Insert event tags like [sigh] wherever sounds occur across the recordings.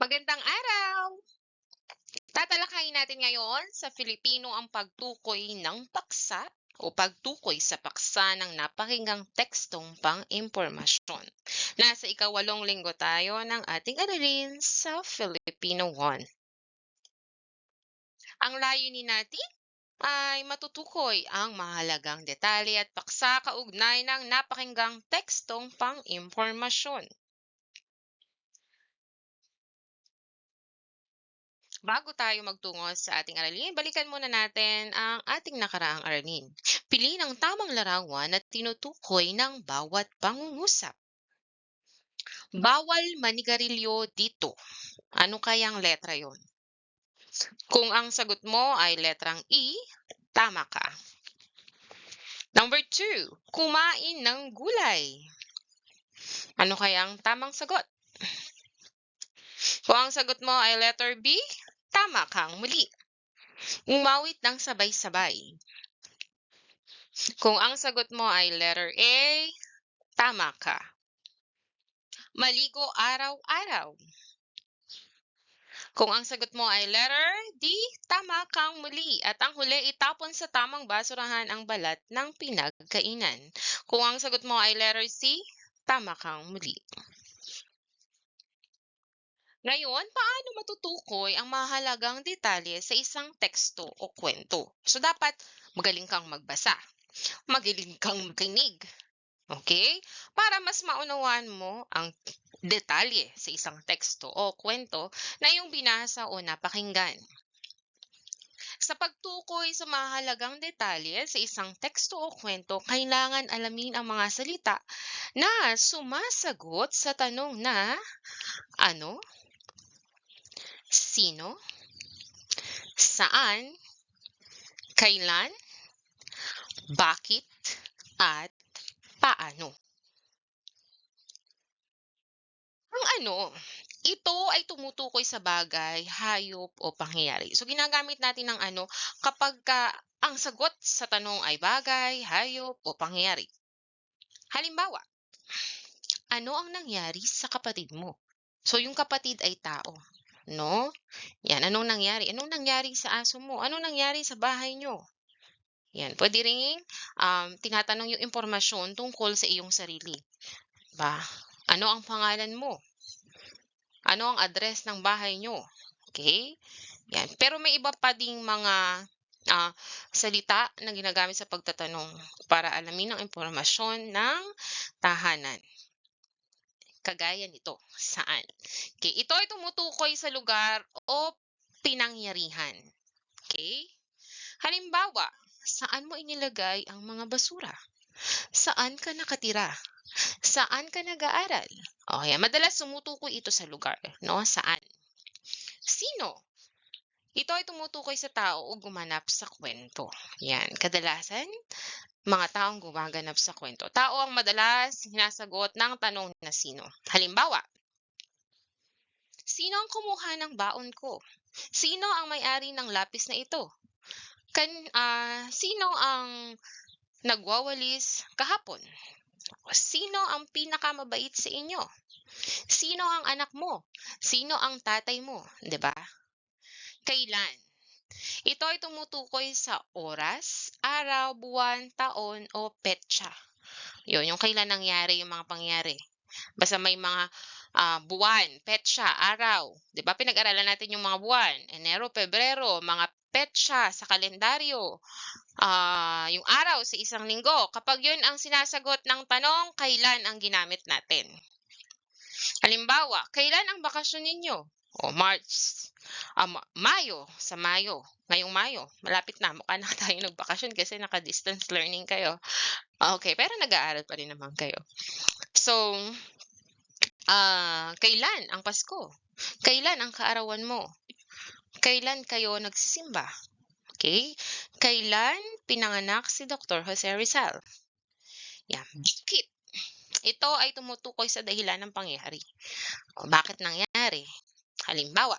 Magandang araw! Tatalakayin natin ngayon sa Filipino ang pagtukoy ng paksa o pagtukoy sa paksa ng napakinggang tekstong pang-impormasyon. Nasa ikawalong linggo tayo ng ating aralin sa Filipino 1. Ang layunin natin ay matutukoy ang mahalagang detalye at paksa kaugnay ng napakinggang tekstong pang-impormasyon. Bago tayo magtungo sa ating aralin, balikan muna natin ang ating nakaraang aralin. Piliin ang tamang larawan na tinutukoy ng bawat pangungusap. Bawal manigarilyo dito. Ano kayang letra yon? Kung ang sagot mo ay letrang E, tama ka. Number two, kumain ng gulay. Ano kayang tamang sagot? Kung ang sagot mo ay letter B, tama kang muli. Umawit ng sabay-sabay. Kung ang sagot mo ay letter A, tama ka. Maligo araw-araw. Kung ang sagot mo ay letter D, tama kang muli. At ang huli, itapon sa tamang basurahan ang balat ng pinagkainan. Kung ang sagot mo ay letter C, tama kang muli. Ngayon, paano matutukoy ang mahalagang detalye sa isang teksto o kwento? So, dapat magaling kang magbasa. Magaling kang makinig. Okay? Para mas maunawaan mo ang detalye sa isang teksto o kwento na iyong binasa o napakinggan. Sa pagtukoy sa mahalagang detalye sa isang teksto o kwento, kailangan alamin ang mga salita na sumasagot sa tanong na ano, sino, saan, kailan, bakit, at paano. Ang ano, ito ay tumutukoy sa bagay, hayop o pangyayari. So ginagamit natin ng ano kapag ka, ang sagot sa tanong ay bagay, hayop o pangyayari. Halimbawa, ano ang nangyari sa kapatid mo? So yung kapatid ay tao. No? Yan, anong nangyari? Anong nangyari sa aso mo? Anong nangyari sa bahay nyo? Yan, pwede ring um, tinatanong yung impormasyon tungkol sa iyong sarili. Ba, ano ang pangalan mo? Ano ang address ng bahay nyo? Okay? Yan. Pero may iba pa ding mga uh, salita na ginagamit sa pagtatanong para alamin ang impormasyon ng tahanan. Kagaya nito, saan? Okay, ito ay tumutukoy sa lugar o pinangyarihan. Okay? Halimbawa, saan mo inilagay ang mga basura? Saan ka nakatira? Saan ka nag-aaral? Okay, madalas sumutukoy ito sa lugar, no? Saan? Sino? Ito ay tumutukoy sa tao o gumanap sa kwento. Yan, kadalasan mga taong gumaganap sa kwento. Tao ang madalas sinasagot ng tanong na sino. Halimbawa, sino ang kumuha ng baon ko? Sino ang may-ari ng lapis na ito? Kan, uh, sino ang nagwawalis kahapon? Sino ang pinakamabait sa inyo? Sino ang anak mo? Sino ang tatay mo? 'Di ba? Kailan? Ito ay tumutukoy sa oras, araw, buwan, taon, o petsa. Yun, yung kailan nangyari yung mga pangyari. Basta may mga uh, buwan, petsa, araw. Di ba pinag-aralan natin yung mga buwan? Enero, Pebrero, mga petsa sa kalendaryo. Uh, yung araw sa isang linggo. Kapag yun ang sinasagot ng tanong, kailan ang ginamit natin? Halimbawa, kailan ang bakasyon ninyo? O March, um, Mayo, sa Mayo. Ngayong Mayo, malapit na. Mukha na [laughs] tayo nagbakasyon kasi naka-distance learning kayo. Okay, pero nag-aaral pa rin naman kayo. So, uh, kailan ang Pasko? Kailan ang kaarawan mo? Kailan kayo nagsisimba? Okay? Kailan pinanganak si Dr. Jose Rizal? Yan. Bakit? Ito ay tumutukoy sa dahilan ng pangyayari. O, bakit nangyari? Halimbawa,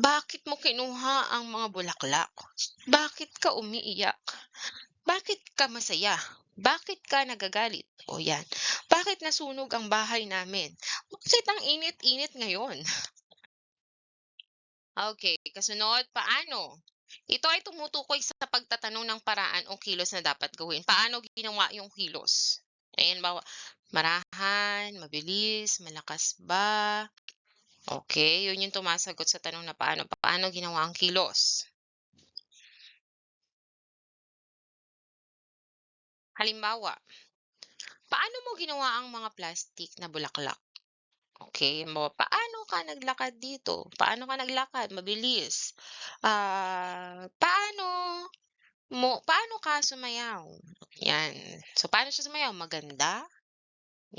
bakit mo kinuha ang mga bulaklak? Bakit ka umiiyak? Bakit ka masaya? Bakit ka nagagalit? O yan. Bakit nasunog ang bahay namin? Bakit ang init-init ngayon? Okay, kasunod, paano? Ito ay tumutukoy sa pagtatanong ng paraan o kilos na dapat gawin. Paano ginawa yung kilos? Ayan, bawa, marahan, mabilis, malakas ba? Okay, yun yung tumasagot sa tanong na paano. Paano ginawa ang kilos? Halimbawa, paano mo ginawa ang mga plastic na bulaklak? Okay, halimbawa, paano ka naglakad dito? Paano ka naglakad? Mabilis. Ah, paano mo paano ka sumayaw? Yan. So, paano siya sumayaw? Maganda?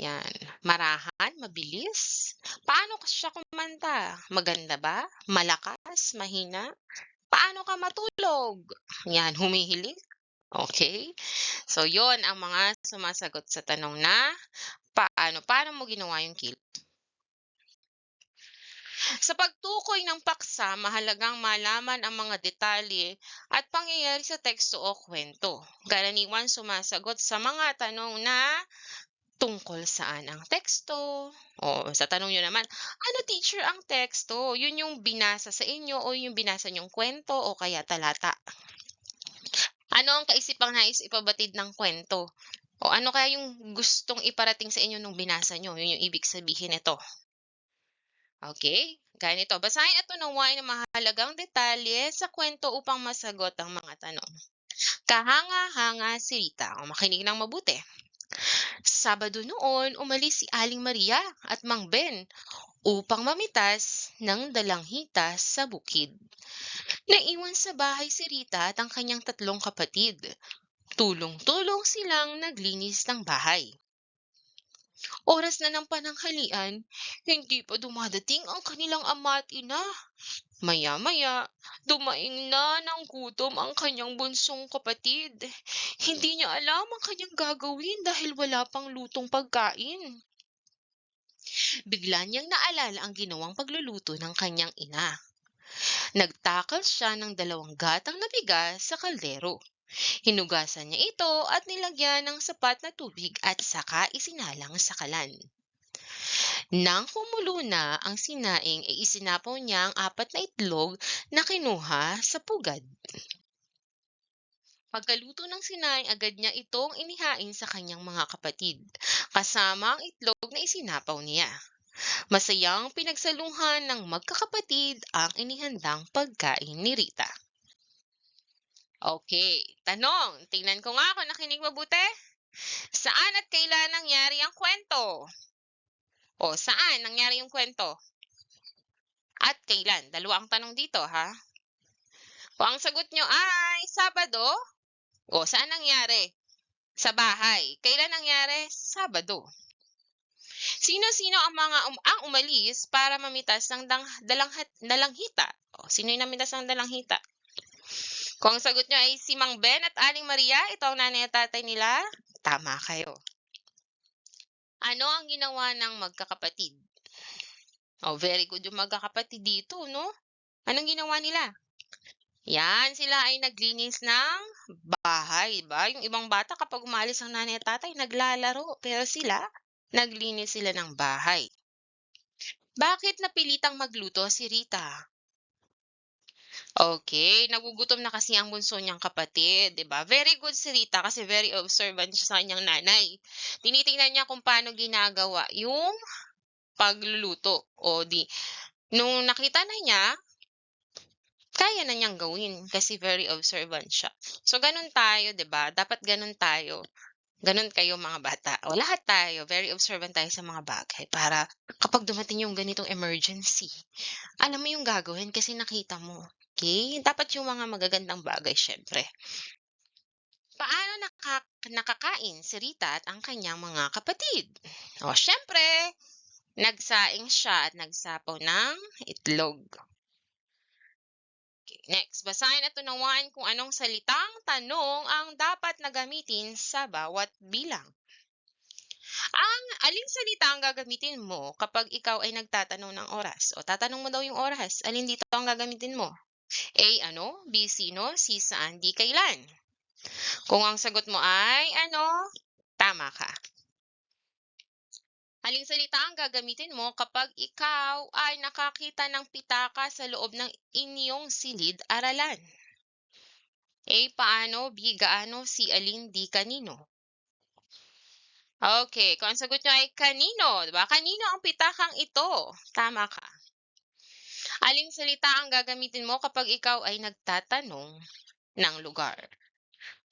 Yan. Marahan? Mabilis? Paano ka siya kumanta? Maganda ba? Malakas? Mahina? Paano ka matulog? Yan, humihilig? Okay? So, yon ang mga sumasagot sa tanong na paano. Paano mo ginawa yung kilos? Sa pagtukoy ng paksa, mahalagang malaman ang mga detalye at pangyayari sa teksto o kwento. Karaniwan sumasagot sa mga tanong na tungkol saan ang teksto. O sa tanong nyo naman, ano teacher ang teksto? Yun yung binasa sa inyo o yung binasa nyong kwento o kaya talata. Ano ang kaisipang nais ipabatid ng kwento? O ano kaya yung gustong iparating sa inyo nung binasa nyo? Yun yung ibig sabihin nito. Okay, ganito. Basahin at unawain ang mahalagang detalye sa kwento upang masagot ang mga tanong. Kahanga-hanga si Rita. O makinig ng mabuti. Sabado noon, umalis si Aling Maria at Mang Ben upang mamitas ng dalanghita sa bukid. Naiwan sa bahay si Rita at ang kanyang tatlong kapatid. Tulong-tulong silang naglinis ng bahay. Oras na ng pananghalian, hindi pa dumadating ang kanilang ama at ina. Maya-maya, dumaing na ng gutom ang kanyang bunsong kapatid. Hindi niya alam ang kanyang gagawin dahil wala pang lutong pagkain. Bigla niyang naalala ang ginawang pagluluto ng kanyang ina. Nagtakal siya ng dalawang gatang na bigas sa kaldero. Hinugasan niya ito at nilagyan ng sapat na tubig at saka isinalang sa kalan. Nang kumulo na ang sinaing ay isinapaw niya ang apat na itlog na kinuha sa pugad. Pagkaluto ng sinaing, agad niya itong inihain sa kanyang mga kapatid, kasama ang itlog na isinapaw niya. Masayang pinagsalungan ng magkakapatid ang inihandang pagkain ni Rita. Okay, tanong. Tingnan ko nga kung nakinig mabuti. Saan at kailan nangyari ang kwento? O, saan nangyari yung kwento? At kailan? Dalawa ang tanong dito, ha? Kung ang sagot nyo ay Sabado, o saan nangyari? Sa bahay. Kailan nangyari? Sabado. Sino-sino ang mga um, ang umalis para mamitas ng dang, dalanghat, dalanghita? O, sino yung namitas ng dalanghita? Kung ang sagot nyo ay si Mang Ben at Aling Maria, ito ang nanay at tatay nila, tama kayo. Ano ang ginawa ng magkakapatid? Oh, very good yung magkakapatid dito, no? Anong ginawa nila? Yan, sila ay naglinis ng bahay, ba? Yung ibang bata kapag umalis ang nanay at tatay, naglalaro. Pero sila, naglinis sila ng bahay. Bakit napilitang magluto si Rita? Okay, nagugutom na kasi ang bunso niyang kapatid, 'di ba? Very good si Rita kasi very observant siya sa kanyang nanay. Tinitingnan niya kung paano ginagawa yung pagluluto. O di, nung nakita na niya, kaya na niyang gawin kasi very observant siya. So, ganun tayo, 'di ba? Dapat ganun tayo. Ganun kayo mga bata. O lahat tayo, very observant tayo sa mga bagay para kapag dumating yung ganitong emergency, alam mo yung gagawin kasi nakita mo. Okay? Dapat yung mga magagandang bagay, syempre. Paano naka nakakain si Rita at ang kanyang mga kapatid? O, syempre, nagsaing siya at nagsapaw ng itlog. Okay, next, basahin at unawain kung anong salitang tanong ang dapat na gamitin sa bawat bilang. Ang aling salita ang gagamitin mo kapag ikaw ay nagtatanong ng oras o tatanong mo daw yung oras, alin dito ang gagamitin mo? A. Ano? B. Sino? C. Saan? D. Kailan? Kung ang sagot mo ay ano, tama ka. Aling salita ang gagamitin mo kapag ikaw ay nakakita ng pitaka sa loob ng inyong silid-aralan? A. Paano? B. Gaano? C. Alin? D. Kanino? Okay, kung ang sagot nyo ay kanino, di ba? Kanino ang pitakang ito? Tama ka. Aling salita ang gagamitin mo kapag ikaw ay nagtatanong ng lugar?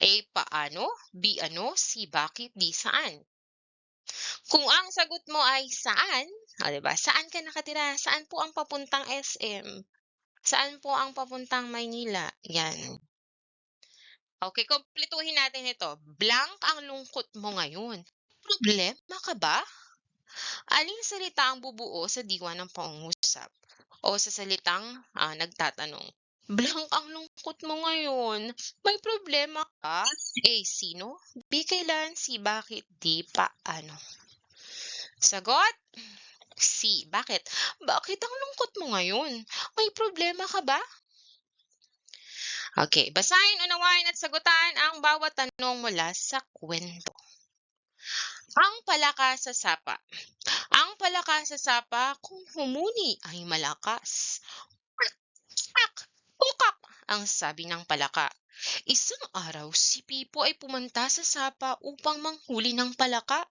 A. Paano? B. Ano? C. Bakit? D. Saan? Kung ang sagot mo ay saan, o diba? Saan ka nakatira? Saan po ang papuntang SM? Saan po ang papuntang Maynila? Yan. Okay, kumpletuhin natin ito. Blank ang lungkot mo ngayon. Problema ka ba? Aling salita ang bubuo sa diwa ng pangungusap o sa salitang ah, nagtatanong? Blank ang lungkot mo ngayon. May problema ka? A. Sino? B. Kailan? C. Bakit? D. Paano? Sagot? C. Bakit? Bakit ang lungkot mo ngayon? May problema ka ba? Okay, basahin, unawain at sagutan ang bawat tanong mula sa kwento. Ang palaka sa sapa. Ang palaka sa sapa kung humuni ay malakas. Kukak! Kukak! Ang sabi ng palaka. Isang araw, si Pipo ay pumunta sa sapa upang manghuli ng palaka.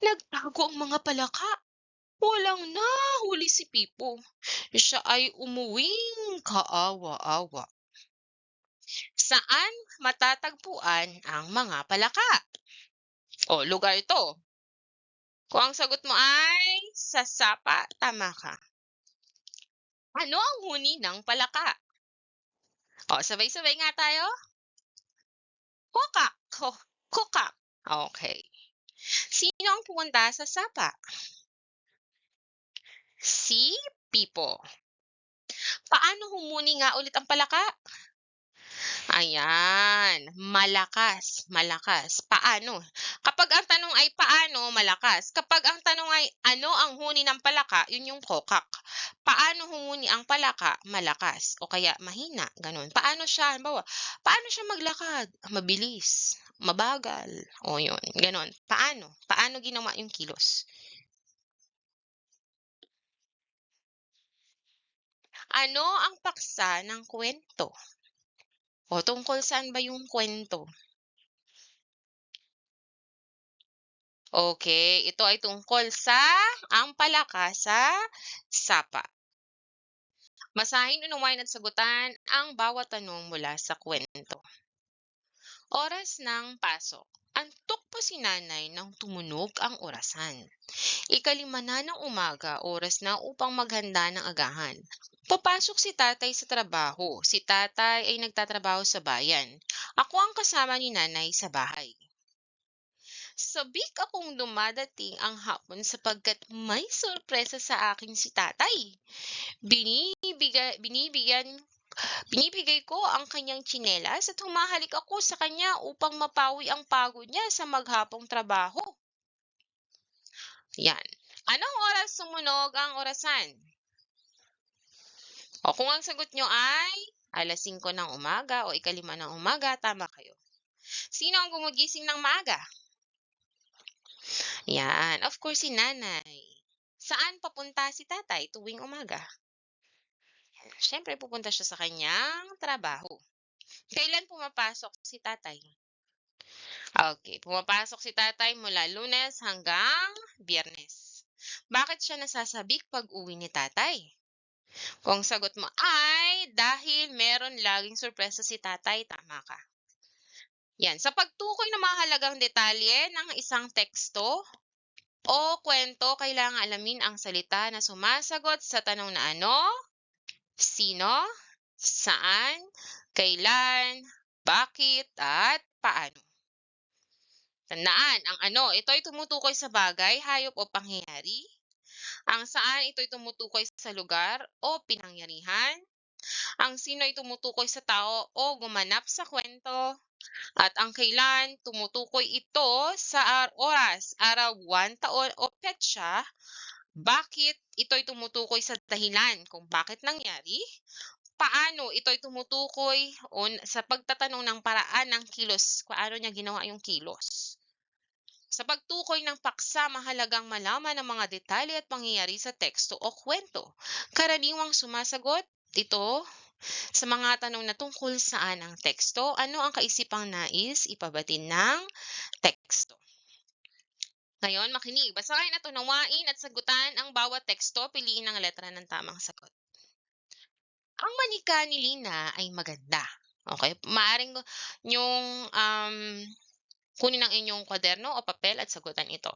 Nagtago ang mga palaka. Walang nahuli si Pipo. Siya ay umuwing kaawa-awa. Saan matatagpuan ang mga palaka? O, lugar ito. Kung ang sagot mo ay sa sapa, tama ka. Ano ang huni ng palaka? O, sabay-sabay nga tayo. Kukak. Ko- Kukak. Okay. Sino ang pumunta sa sapa? Si Pipo. Paano humuni nga ulit ang palaka? Ayan, malakas, malakas. Paano? Kapag ang tanong ay paano, malakas. Kapag ang tanong ay ano ang huni ng palaka, yun yung kokak. Paano humuni ang palaka? Malakas. O kaya mahina, ganun. Paano siya, halimbawa, paano siya maglakad? Mabilis, mabagal. O yun, ganun. Paano? Paano ginawa yung kilos? Ano ang paksa ng kwento? O tungkol saan ba yung kwento? Okay, ito ay tungkol sa ang palaka sa sapa. Masahin, unawain at sagutan ang bawat tanong mula sa kwento. Oras ng pasok. Antok pa si nanay nang tumunog ang orasan. Ikalima na ng umaga, oras na upang maghanda ng agahan. Papasok si tatay sa trabaho. Si tatay ay nagtatrabaho sa bayan. Ako ang kasama ni nanay sa bahay. Sabik akong dumadating ang hapon sapagkat may sorpresa sa akin si tatay. Binibigay, binibigyan Binibigay ko ang kanyang tsinelas at humahalik ako sa kanya upang mapawi ang pagod niya sa maghapong trabaho. Yan. Anong oras sumunog ang orasan? O kung ang sagot nyo ay alas 5 ng umaga o ikalima ng umaga, tama kayo. Sino ang gumagising ng maaga? Yan. Of course, si nanay. Saan papunta si tatay tuwing umaga? Siyempre, pupunta siya sa kanyang trabaho. Kailan pumapasok si tatay? Okay, pumapasok si tatay mula lunes hanggang biyernes. Bakit siya nasasabik pag uwi ni tatay? Kung sagot mo ay dahil meron laging sorpresa si tatay, tama ka. Yan, sa pagtukoy ng mga halagang detalye ng isang teksto o kwento, kailangan alamin ang salita na sumasagot sa tanong na ano, sino, saan, kailan, bakit, at paano. Tandaan, ang ano, ito ay tumutukoy sa bagay, hayop o pangyayari. Ang saan, ito ay tumutukoy sa lugar o pinangyarihan. Ang sino ay tumutukoy sa tao o gumanap sa kwento. At ang kailan, tumutukoy ito sa oras, araw, buwan, taon o petsa bakit ito'y tumutukoy sa dahilan kung bakit nangyari? Paano ito'y tumutukoy on, sa pagtatanong ng paraan ng kilos? Paano niya ginawa yung kilos? Sa pagtukoy ng paksa, mahalagang malaman ang mga detalye at pangyayari sa teksto o kwento. Karaniwang sumasagot ito sa mga tanong na tungkol saan ang teksto, ano ang kaisipang nais ipabatid ng teksto. Ngayon, makinig. Basahin at unawain at sagutan ang bawat teksto. Piliin ang letra ng tamang sagot. Ang manika ni Lina ay maganda. Okay? Maaring yung um, kunin ang inyong kwaderno o papel at sagutan ito.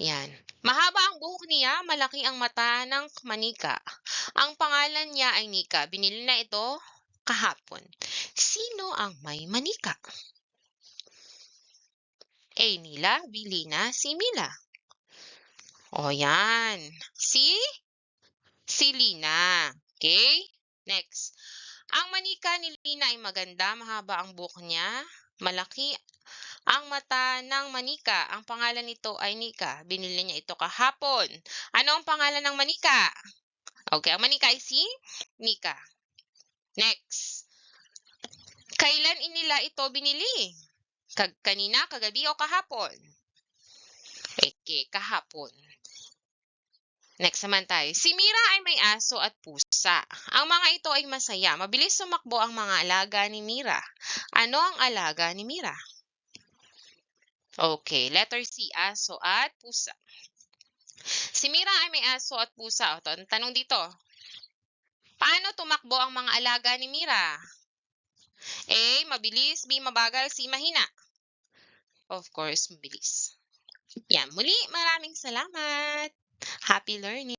Yan. Mahaba ang buhok niya, malaki ang mata ng manika. Ang pangalan niya ay Nika. Binili na ito kahapon. Sino ang may manika? A. Nila, B. Lina, C. Mila. O yan. Si? Si Lina. Okay? Next. Ang manika ni Lina ay maganda, mahaba ang buhok niya, malaki ang mata ng manika. Ang pangalan nito ay Nika. Binili niya ito kahapon. Ano ang pangalan ng manika? Okay, ang manika ay si Nika. Next. Kailan inila ito binili? Kag kanina, kagabi o kahapon? Okay, kahapon. Next naman tayo. Si Mira ay may aso at pusa. Ang mga ito ay masaya. Mabilis sumakbo ang mga alaga ni Mira. Ano ang alaga ni Mira? Okay, letter C, aso at pusa. Si Mira ay may aso at pusa. O, tanong dito. Paano tumakbo ang mga alaga ni Mira? A, mabilis. B, mabagal. C, mahina. Of course, mabilis. Yan. Muli, maraming salamat. Happy learning.